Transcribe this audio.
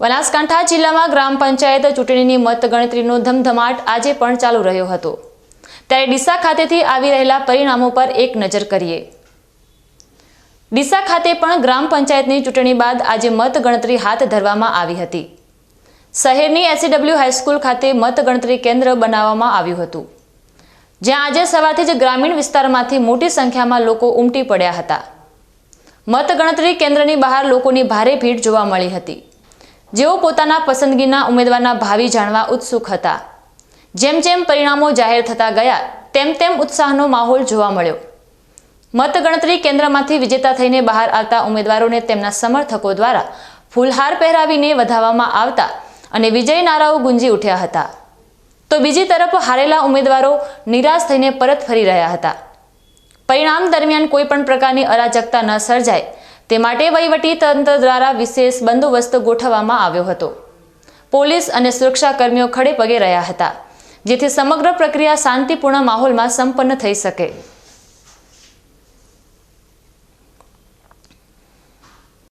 બનાસકાંઠા જિલ્લામાં ગ્રામ પંચાયત ચૂંટણીની મતગણતરીનો ધમધમાટ આજે પણ ચાલુ રહ્યો હતો. ત્યારે ડીસા ખાતેથી આવી રહેલા પરિણામો પર એક નજર કરીએ. ડીસા ખાતે પણ ગ્રામ પંચાયતની ચૂંટણી બાદ આજે મતગણતરી હાથ ધરવામાં આવી હતી. શહેરની એસસીડબલ્યુ હાઈસ્કૂલ ખાતે મતગણતરી કેન્દ્ર બનાવવામાં આવ્યું હતું. જ્યાં આજે સવારથી જ ગ્રામીણ વિસ્તારમાંથી મોટી સંખ્યામાં લોકો ઉમટી પડ્યા હતા. મતગણતરી કેન્દ્રની બહાર લોકોની ભારે ભીડ જોવા મળી હતી. જેઓ પોતાના પસંદગીના ઉમેદવારના ભાવિ જાણવા ઉત્સુક હતા. જેમ જેમ પરિણામો જાહેર થતા ગયા, તેમ તેમ ઉત્સાહનો માહોલ જોવા મળ્યો. મતગણતરી કેન્દ્રમાંથી વિજેતા થઈને બહાર આવતા ઉમેદવારોને તેમના સમર્થકો દ્વારા ફૂલહાર પહેરાવીને વધાવવામાં આવતા અને વિજય નારાઓ ગુંજી ઉઠ્યા હતા. તો બીજી તરફ હારેલા ઉમેદવારો નિરાશ થઈને પરત ફરી રહ્યા હતા. પરિણામ દરમિયાન કોઈ પણ પ્રકારની અરાજકતા ન સર્જાય તે માટે વહીવટી તંત્ર દ્વારા વિશેષ બંદોબસ્ત ગોઠવવામાં આવ્યો હતો. પોલીસ અને સુરક્ષાકર્મીઓ ખડેપગે ખડે પગે રહ્યા હતા, જેથી સમગ્ર પ્રક્રિયા શાંતિપૂર્ણ માહોલમાં સંપન્ન થઈ શકે.